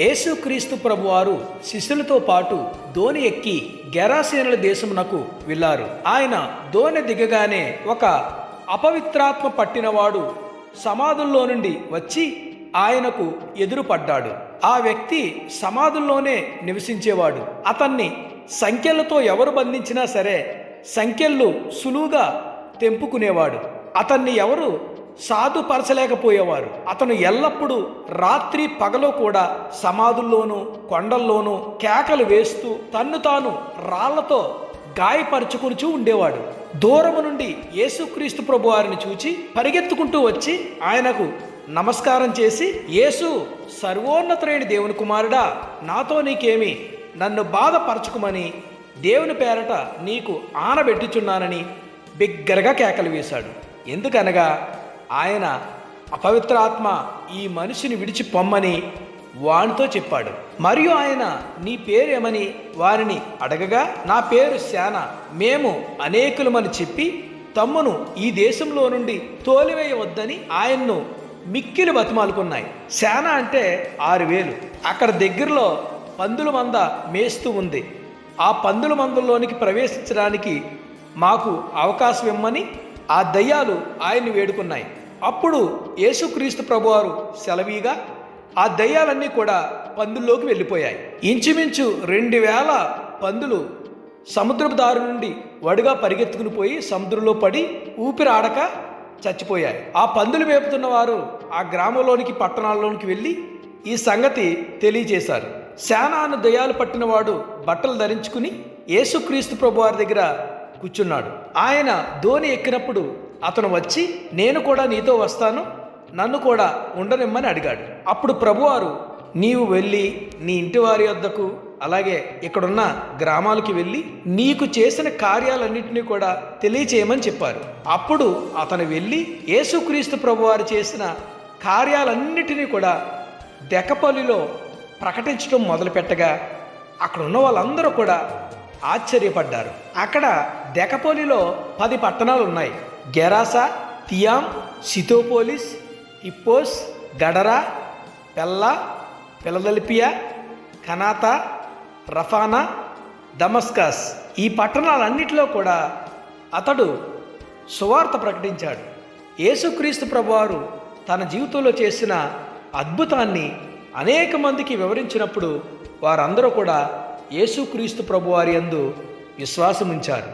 యేసుక్రీస్తు ప్రభువారు శిష్యులతో పాటు దోణి ఎక్కి గెరాసేనుల దేశమునకు వెళ్ళారు. ఆయన దోణి దిగగానే ఒక అపవిత్రాత్మ పట్టినవాడు సమాధుల్లో నుండి వచ్చి ఆయనకు ఎదురుపడ్డాడు. ఆ వ్యక్తి సమాధుల్లోనే నివసించేవాడు. అతన్ని సంఖ్యలతో ఎవరు బంధించినా సరే సంఖ్యలు సులువుగా తెంపుకునేవాడు. అతన్ని ఎవరు సాధుపరచలేకపోయేవారు అతను ఎల్లప్పుడూ రాత్రి పగలు కూడా సమాధుల్లోనూ కొండల్లోనూ కేకలు వేస్తూ తన్ను తాను రాళ్ళతో గాయపరుచుకునిచూ ఉండేవాడు. దూరము నుండి యేసుక్రీస్తు ప్రభు వారిని చూచి పరిగెత్తుకుంటూ వచ్చి ఆయనకు నమస్కారం చేసి యేసు సర్వోన్నతులైన దేవుని కుమారుడా నాతో నీకేమి నన్ను బాధపరచుకుమని దేవుని పేరట నీకు ఆనబెట్టుచున్నానని బిగ్గరగా కేకలు వేశాడు. ఎందుకనగా ఆయన అపవిత్ర ఆత్మ ఈ మనిషిని విడిచి పొమ్మని వానితో చెప్పాడు. మరియు ఆయన నీ పేరేమని వారిని అడగగా నా పేరు శాన. మేము అనేకులమని చెప్పి తమ్మును ఈ దేశంలో నుండి తోలివేయవద్దని ఆయన్ను మిక్కిలి బతిమాలుకున్నాయి. శాన అంటే ఆరు వేలు. అక్కడ దగ్గరలో పందుల మంద మేస్తూ ఉంది. ఆ పందుల మందుల్లోనికి ప్రవేశించడానికి మాకు అవకాశం ఇమ్మని ఆ దయ్యాలు ఆయన్ని వేడుకున్నాయి. అప్పుడు యేసుక్రీస్తు ప్రభువారు సెలవీగా ఆ దయ్యాలన్నీ కూడా పందుల్లోకి వెళ్ళిపోయాయి. ఇంచుమించు రెండు వేల పందులు సముద్రపు దారి నుండి వడుగా పరిగెత్తుకుని పోయి సముద్రంలో పడి ఊపిరాడక చచ్చిపోయాయి. ఆ పందులు మేపుతున్న వారు ఆ గ్రామంలోనికి పట్టణాల్లోనికి వెళ్ళి ఈ సంగతి తెలియజేశారు. శానాను దయాలు పట్టినవాడు బట్టలు ధరించుకుని యేసుక్రీస్తు ప్రభు వారి దగ్గర కూర్చున్నాడు. ఆయన ధోని ఎక్కినప్పుడు అతను వచ్చి నేను కూడా నీతో వస్తాను నన్ను కూడా ఉండనిమ్మని అడిగాడు. అప్పుడు ప్రభువారు నీవు వెళ్ళి నీ ఇంటి వారి వద్దకు అలాగే ఇక్కడున్న గ్రామాలకి వెళ్ళి నీకు చేసిన కార్యాలన్నింటినీ కూడా తెలియచేయమని చెప్పారు. అప్పుడు అతను వెళ్ళి యేసుక్రీస్తు ప్రభువారు చేసిన కార్యాలన్నిటినీ కూడా దెకపల్లిలో ప్రకటించడం మొదలుపెట్టగా అక్కడ ఉన్న వాళ్ళందరూ కూడా ఆశ్చర్యపడ్డారు. అక్కడ దెకపల్లిలో పది పట్టణాలు ఉన్నాయి గెరాసా తియాం సితోపోలిస్ ఇప్పోస్ గడరా పెల్లా పిలదల్పియా కనాతా రఫానా దమస్కాస్ ఈ పట్టణాలన్నిటిలో కూడా అతడు సువార్త ప్రకటించాడు. యేసుక్రీస్తు ప్రభువారు తన జీవితంలో చేసిన అద్భుతాన్ని అనేక మందికి వివరించినప్పుడు వారందరూ కూడా యేసుక్రీస్తు ప్రభువారి అందు విశ్వాసముంచారు.